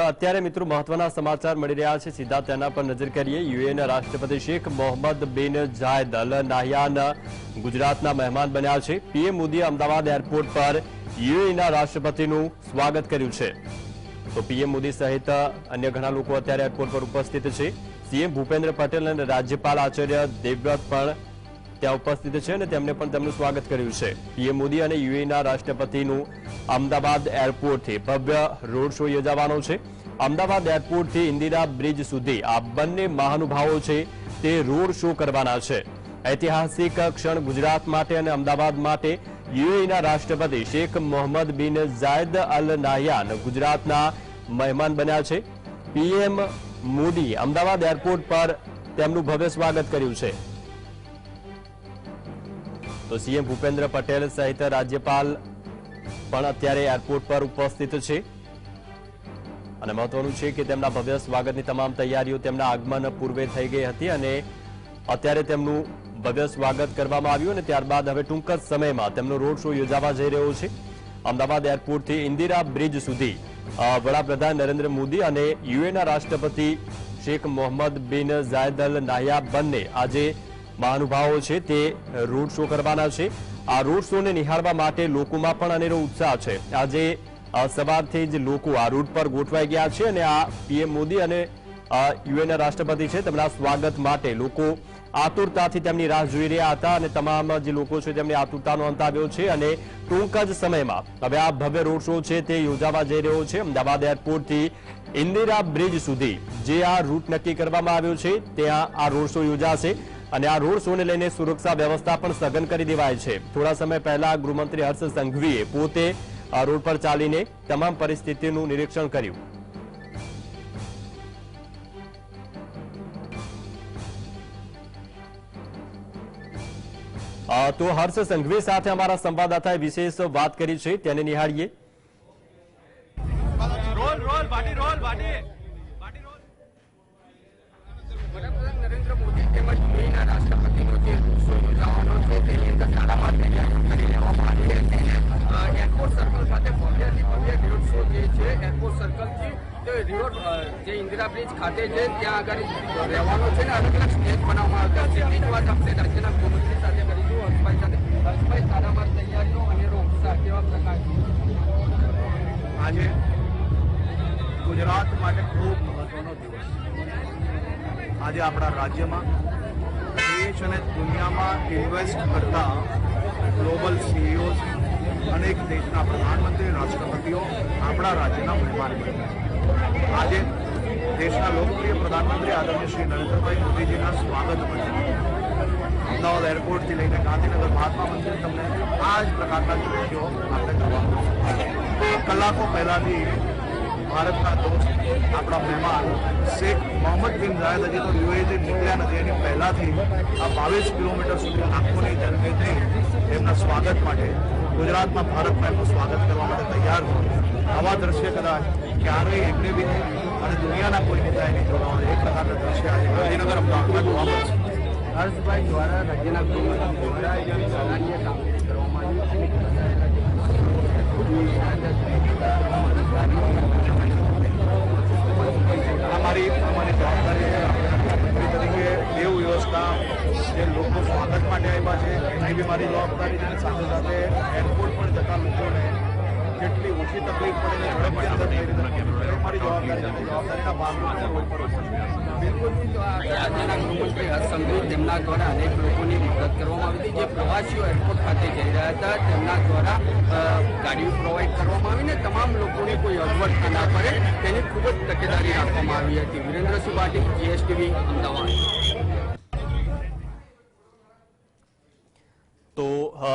અત્યારે મિત્રો મહત્વના સમાચાર મળી રહ્યા છે. સીધા તેના પર નજર કરીએ. યુએના રાષ્ટ્રપતિ શેખ મોહમ્મદ બિન જાયદ અલ નાહયાન ગુજરાતના મહેમાન બન્યા છે. પીએમ મોદીએ અમદાવાદ એરપોર્ટ પર યુએના રાષ્ટ્રપતિનું સ્વાગત કર્યું છે. તો પીએમ મોદી સહિત અન્ય ઘણા લોકો અત્યારે એરપોર્ટ પર ઉપસ્થિત છે. સીએમ ભૂપેન્દ્ર પટેલ અને રાજ્યપાલ આચાર્ય દેવવ્રત પણ ત્યાં ઉપસ્થિત છે અને તેમને પણ તેમનું સ્વાગત કર્યું છે. પીએમ મોદી અને યુએના રાષ્ટ્રપતિનું અમદાવાદ એરપોર્ટથી ભવ્ય રોડ શો યોજાવાનો છે. અમદાવાદ એરપોર્ટથી ઇન્દિરા બ્રિજ સુધી આ બંને મહાનુભાવો છે તે રોડ શો કરવાના છે. ઐતિહાસિક ક્ષણ ગુજરાત માટે અને અમદાવાદ માટે યુએઈના રાષ્ટ્રપતિ શેખ મોહમ્મદ બિન જાયદ અલ નાહયાન ગુજરાતના મહેમાન બન્યા છે. પીએમ મોદી અમદાવાદ એરપોર્ટ પર તેમનું ભવ્ય સ્વાગત કર્યું છે. તો સીએમ ભૂપેન્દ્ર પટેલ સહિત રાજ્યપાલ પણ અત્યારે એરપોર્ટ પર ઉપસ્થિત છે. અને મહત્વનું છે કે તેમના ભવ્ય સ્વાગતની તમામ તૈયારીઓ તેમના આગમન પૂર્વે થઈ ગઈ હતી અને અત્યારે તેમનું ભવ્ય સ્વાગત કરવામાં આવ્યું અને ત્યારબાદ હવે ટૂંક જ સમયમાં તેમનો રોડ શો યોજાવા જઈ રહ્યો છે. અમદાવાદ એરપોર્ટથી ઇન્દિરા બ્રિજ સુધી વડાપ્રધાન નરેન્દ્ર મોદી અને યુએના રાષ્ટ્રપતિ શેખ મોહમ્મદ બિન ઝાયદ અલ નાહયા બંને આજે મહાનુભાવો છે તે રોડ શો કરવાના છે. આ રોડ શોને નિહાળવા માટે લોકોમાં પણ અનેરો ઉત્સાહ છે. આજે સવારથી જ લોકો આ રૂટ પર ગોઠવાઈ ગયા છે અને આ પીએમ મોદી અને યુએનના રાષ્ટ્રપતિ છે તેમના સ્વાગત માટે લોકો આતુરતાથી તેમની રાહ જોઈ રહ્યા હતા અને તમામ જે લોકો છે તેમની આતુરતાનો અંત આવ્યો છે અને ટૂંક જ સમયમાં હવે આ ભવ્ય રોડ શો છે તે યોજાવા જઈ રહ્યો છે. અમદાવાદ એરપોર્ટથી ઇન્દિરા બ્રિજ સુધી જે આ રૂટ નક્કી કરવામાં આવ્યો છે, ત્યાં આ રોડ શો યોજાશે. અને આ રોડ શોને લઈને સુરક્ષા વ્યવસ્થા પણ સઘન કરી દેવાય છે. થોડા સમય પહેલા ગૃહમંત્રી હર્ષ સંઘવીએ પોતે રોડ પર ચાલીને તમામ પરિસ્થિતિનું નિરીક્ષણ કર્યું. તો હર્ષ સંઘવી સાથે અમારા સંવાદદાતાએ વિશેષ વાત કરી છે. તેને નિહાળીએ. રોલ રોલ બાટી રોલ ભાટી ભાટી રોલ વડાપ્રધાન નરેન્દ્ર મોદી તેમજ યુએઈના રાષ્ટ્રપતિનો જે રોડ યોજાવાનો છે, તેની અંદર સારામાં તૈયારીઓ કરી લેવામાં આવી હતી એરપોર્ટ સર્કલ ખાતે ભવ્યથી શો જે છે એરપોર્ટ સર્કલથી રિવર જે ઇન્દિરા બ્રિજ ખાતે છે, ત્યાં આગળ રહેવાનો છે ને અલગ અલગ સ્ટેજ બનાવવામાં આવતા છે. તેની વાત સાથે કરીશું, હર્ષભાઈ સાથે. અનેરો ઉત્સાહ કેવા પ્રકાર? આજે ગુજરાત માટે ખૂબ મહત્વનો દિવસ આજે આપણા રાજ્યમાં દેશ અને દુનિયામાં ઇન્વેસ્ટ કરતા ગ્લોબલ સીઈઓ અનેક દેશના પ્રધાનમંત્રી, રાષ્ટ્રપતિઓ આપણા રાજ્યના મહેમાન બન્યા આજે દેશના લોકપ્રિય પ્રધાનમંત્રી આદરણીય શ્રી નરેન્દ્રભાઈ મોદીજીના સ્વાગત માટે અમદાવાદ એરપોર્ટથી લઈને ગાંધીનગર મહાત્મા મંદિર તમને આ જ પ્રકારના દ્રશ્યો આપણે કરવા કલાકો પહેલાથી ભારતના દોસ્ત, આપણા મહેમાન શેખ મોહમ્મદ બિન જાયદ હજી તો યુએથી નીકળ્યા નથી. એની પહેલાંથી આ બાવીસ કિલોમીટર સુધી આંખોની જન્મેથી એમના સ્વાગત માટે ગુજરાતમાં ભારતમાં એમનું સ્વાગત કરવા માટે તૈયાર હોય. આવા દ્રશ્ય કદાચ ક્યારેય એમને બી અને દુનિયાના કોઈ નેતાએ નહીં મળે. એક પ્રકારના દ્રશ્ય આજે ગાંધીનગર અમદાવાદમાં જોવા મળશે હર્ષભાઈ દ્વારા રાજ્યના ગૃહમંત્રી દ્વારા એક સરાહનીય કામગીરી કરવામાં આવી આ ઓછી તકલીફ પડે ને ઝડપથી મૂકવી, એ મારી જવાબદારી છે જવાબદારીના છું. બિલકુલ. તેમના દ્વારા અનેક લોકોની વિગત કરવામાં આવી હતી. જે પ્રવાસીઓ એરપોર્ટ ખાતે જઈ રહ્યા હતા તેમના દ્વારા ગાડીઓ પ્રોવાઈડ કરવામાં આવીને તમામ લોકોને કોઈ અગવડતા ના પડે તેની ખૂબ જ તકેદારી રાખવામાં આવી હતી. વિરેન્દ્રસિંહ પાટીલ જીએસટીવી અમદાવાદ તો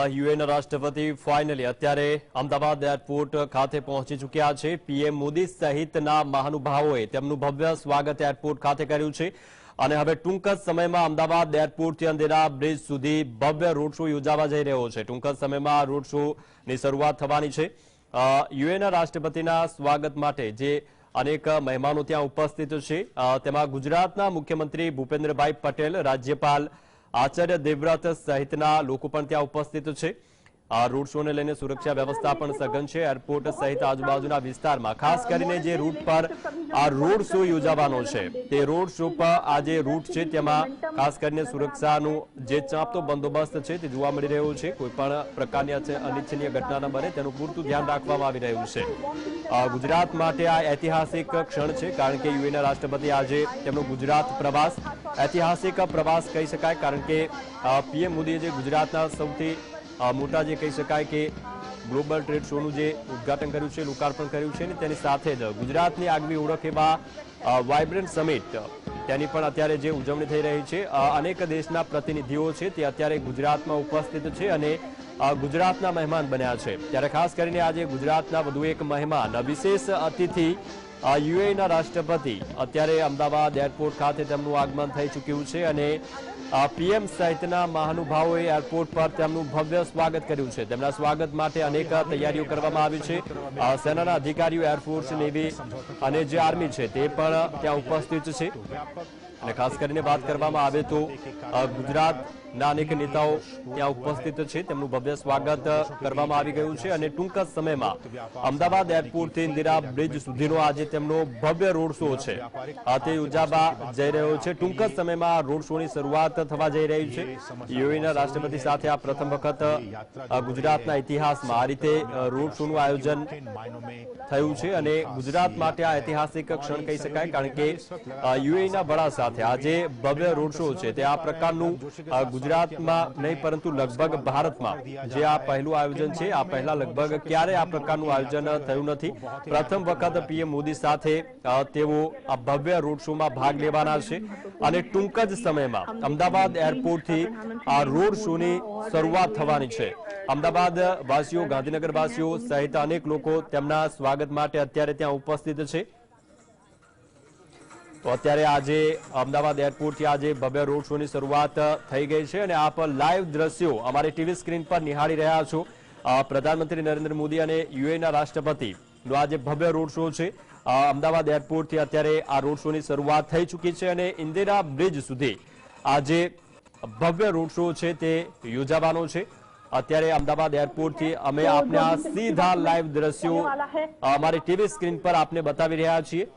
યુએના રાષ્ટ્રપતિ ફાઇનલી અત્યારે અમદાવાદ એરપોર્ટ ખાતે પહોંચી ચૂક્યા છે. પીએમ મોદી સહિતના મહાનુભાવોએ તેમનું ભવ્ય સ્વાગત એરપોર્ટ ખાતે કર્યું છે. અને હવે ટૂંક જ સમયમાં અમદાવાદ એરપોર્ટથી અંધેરા બ્રિજ સુધી ભવ્ય રોડ શો યોજાવા જઈ રહ્યો છે. ટૂંક જ સમયમાં રોડ શોની શરૂઆત થવાની છે. યુએનના રાષ્ટ્રપતિના સ્વાગત માટે જે અનેક મહેમાનો ત્યાં ઉપસ્થિત છે. તેમાં ગુજરાતના મુખ્યમંત્રી ભૂપેન્દ્રભાઈ પટેલ, રાજ્યપાલ આચાર્ય દેવવ્રત સહિતના લોકો પણ ત્યાં ઉપસ્થિત છે. આ રોડ શોને લઈને સુરક્ષા વ્યવસ્થા પણ સઘન છે. એરપોર્ટ સહિત આજુબાજુના વિસ્તારમાં, ખાસ કરીને જે રૂટ પર આ રોડ શો યોજાવાનો છે. તે રોડ શો પર આ જે રૂટ છે, તેમાં ખાસ કરીને સુરક્ષાનું જે ચાંપતો બંદોબસ્ત છે, તે જોવા મળી રહ્યો છે. કોઈપણ પ્રકારની અનિચ્છનીય ઘટના ન તેનું પૂરતું ધ્યાન રાખવામાં આવી રહ્યું છે. ગુજરાત માટે આ ઐતિહાસિક ક્ષણ છે, કારણ કે યુએના રાષ્ટ્રપતિ આજે તેમનો ગુજરાત પ્રવાસ, ઐતિહાસિક પ્રવાસ કહી શકાય, કારણ કે પીએમ મોદીએ જે ગુજરાતના સૌથી મોટા જે કહી શકાય કે ગ્લોબલ ટ્રેડ શોનું જે ઉદ્ઘાટન કર્યું છે, લોકાર્પણ કર્યું છે ને તેની સાથે જ ગુજરાતની આગવી ઓળખ એવા વાઇબ્રન્ટ સમિટ તેની પણ અત્યારે જે ઉજવણી થઈ રહી છે અનેક દેશના પ્રતિનિધિઓ છે, તે અત્યારે ગુજરાતમાં ઉપસ્થિત છે અને ગુજરાતના મહેમાન બન્યા છે. ત્યારે ખાસ કરીને આજે ગુજરાતના વધુ એક મહેમાન વિશેષ અતિથિ યુએના રાષ્ટ્રપતિ. અત્યારે અમદાવાદ એરપોર્ટ ખાતે તેમનું આગમન થઈ ચૂક્યું છે અને પીએમ સહિતના મહાનુભાવોએ એરપોર્ટ પર તેમનું ભવ્ય સ્વાગત કર્યું છે. તેમના સ્વાગત માટે અનેક તૈયારીઓ કરવામાં આવી છે. સેનાના અધિકારીઓ એરફોર્સ નેવી અને જે આર્મી છે તે પણ ત્યાં ઉપસ્થિત છે. અને ખાસ કરીને વાત કરવામાં આવે તો અ, ગુજરાતના અનેક નેતાઓ ત્યાં ઉપસ્થિત છે. તેમનું ભવ્ય સ્વાગત કરવામાં આવી ગયું છે અને ટૂંક સમયમાં અમદાવાદ એરપોર્ટથી ઇન્દિરા બ્રિજ સુધીનો આજે તેમનો ભવ્ય રોડ શો છે. તે યોજાવા જઈ રહ્યો છે. ટૂંક સમયમાં રોડ શોની શરૂઆત થવા જઈ રહી છે. યુએના રાષ્ટ્રપતિ સાથે આ પ્રથમ વખત ગુજરાતના ઇતિહાસમાં આ રીતે રોડ શોનું આયોજન થયું છે અને ગુજરાત માટે આ ઐતિહાસિક ક્ષણ કહી શકાય કારણ કે યુએના વડા સાથે આજે ભવ્ય રોડ શો છે. તે આ પ્રકારનું ગુજરાતમાં નહીં, પરંતુ લગભગ ભારતમાં. જે આ પહેલું આયોજન છે, આ પહેલા લગભગ ક્યારે આ પ્રકારનું આયોજન થયું નથી. પ્રથમ વખત પીએમ મોદી સાથે તેઓ આ ભવ્ય રોડ શોમાં ભાગ લેવાના છે. અને ટૂંક જ સમયમાં અમદાવાદ એરપોર્ટથી આ રોડ શોની શરૂઆત થવાની છે. અમદાવાદ વાસીઓ, ગાંધીનગર વાસીઓ સહિત અનેક લોકો તેમના સ્વાગત માટે અત્યારે ત્યાં ઉપસ્થિત છે. તો અત્યારે આજે અમદાવાદ એરપોર્ટથી આજે ભવ્ય રોડ શોની શરૂઆત થઈ ગઈ છે અને આપ લાઈવ દ્રશ્યો અમારી ટીવી સ્ક્રીન પર નિહાળી રહ્યા છો. પ્રધાનમંત્રી નરેન્દ્ર મોદી અને યુએના રાષ્ટ્રપતિ નો આજે ભવ્ય રોડ શો છે. અમદાવાદ એરપોર્ટથી અત્યારે આ રોડ શોની શરૂઆત થઈ ચૂકી છે અને ઇન્દિરા બ્રિજ સુધી આજે ભવ્ય રોડ શો છે તે યોજાવાનો છે. અત્યારે અમદાવાદ એરપોર્ટથી અમે આપને આ સીધા લાઈવ દ્રશ્યો અમારી ટીવી સ્ક્રીન પર આપને બતાવી રહ્યા છીએ.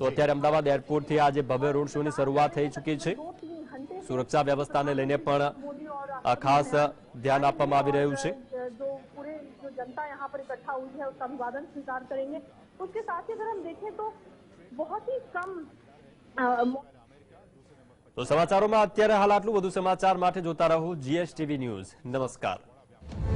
તો અત્યારે અમદાવાદ એરપોર્ટથી આજે ભવ્ય રોડ શોની શરૂઆત થઈ ચૂકી છે સુરક્ષા વ્યવસ્થાને લઈને પણ અ, ખાસ ધ્યાન આપવામાં આવી રહ્યું છે जो पूरे जो जनता यहाँ पर इकट्ठा हुई है उसका अभिवादन स्वीकार करेंगे उसके साथ ही अगर हम देखें तो बहुत ही कम अ, मौ- તો સમાચારોમાં અત્યારે હાલ આટલું વધુ સમાચાર માટે જોતા રહો જીએસટીવી ન્યૂઝ નમસ્કાર